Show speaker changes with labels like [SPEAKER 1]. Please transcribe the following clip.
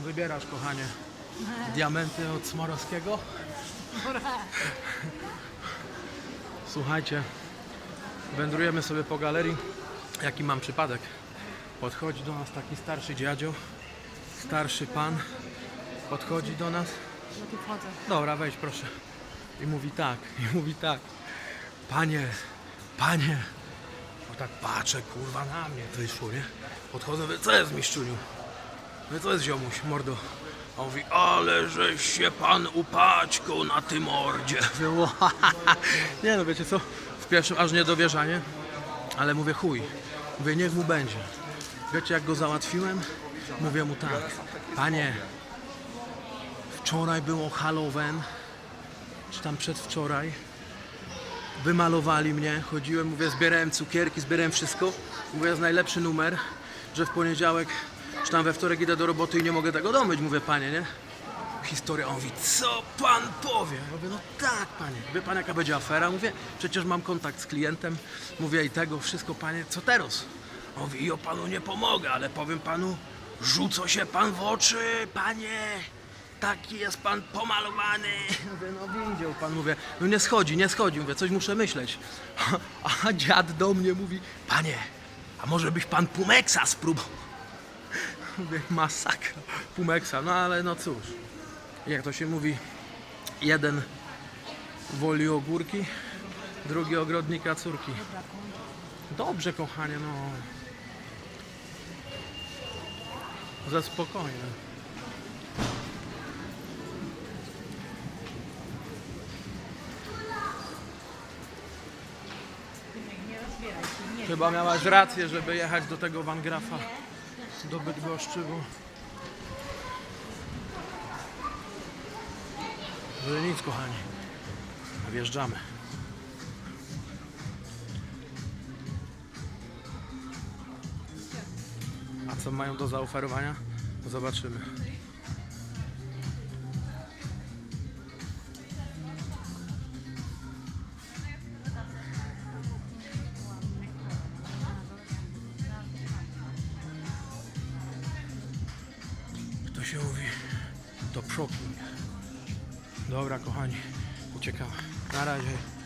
[SPEAKER 1] wybierasz, kochanie? Diamenty od Smorowskiego? Słuchajcie, wędrujemy sobie po galerii. Jaki mam przypadek? Podchodzi do nas taki starszy dziadzio, starszy pan. Podchodzi do nas.
[SPEAKER 2] No tu wchodzę.
[SPEAKER 1] Dobra, wejdź proszę. I mówi tak, i mówi tak. Panie, panie. O tak patrzę, kurwa, na mnie wyszło, nie? Podchodzę, mówię, co jest miszczuniu? No co jest ziomuś, mordo? A on mówi, ale żeś się pan upaćkał na tym mordzie. "Ła." nie no, wiecie co? W pierwszym aż niedowierzanie, ale mówię, chuj. Mówię, niech mu będzie. Wiecie jak go załatwiłem? Mówię mu tak, panie, Wczoraj było Halloween, czy tam przedwczoraj. Wymalowali mnie, chodziłem, mówię, zbierałem cukierki, zbierałem wszystko. Mówię, jest najlepszy numer, że w poniedziałek, czy tam we wtorek idę do roboty i nie mogę tego domyć. Mówię, panie, nie? Historia, on mówi, co pan powie? Ja mówię, no tak, panie. Wie pan, jaka będzie afera? Mówię, przecież mam kontakt z klientem. Mówię, i tego wszystko, panie, co teraz? On mówi, ja panu nie pomogę, ale powiem panu, rzuco się pan w oczy, panie. Taki jest pan pomalowany. Mówię, no widział pan, mówię, no nie schodzi, nie schodzi, mówię, coś muszę myśleć. A dziad do mnie mówi, panie, a może byś pan Pumeksa spróbował? Masakra, Pumeksa, no ale no cóż. Jak to się mówi, jeden woli ogórki, drugi ogrodnika córki. Dobrze, kochanie, no. Ze spokojnie. Chyba miałaś rację, żeby jechać do tego Van Grafa, do Bydgoszczy, bo... Nic, kochani. Wjeżdżamy. A co mają do zaoferowania? Zobaczymy. Się mówi, to propój. Dobra, kochani, uciekamy. Na razie.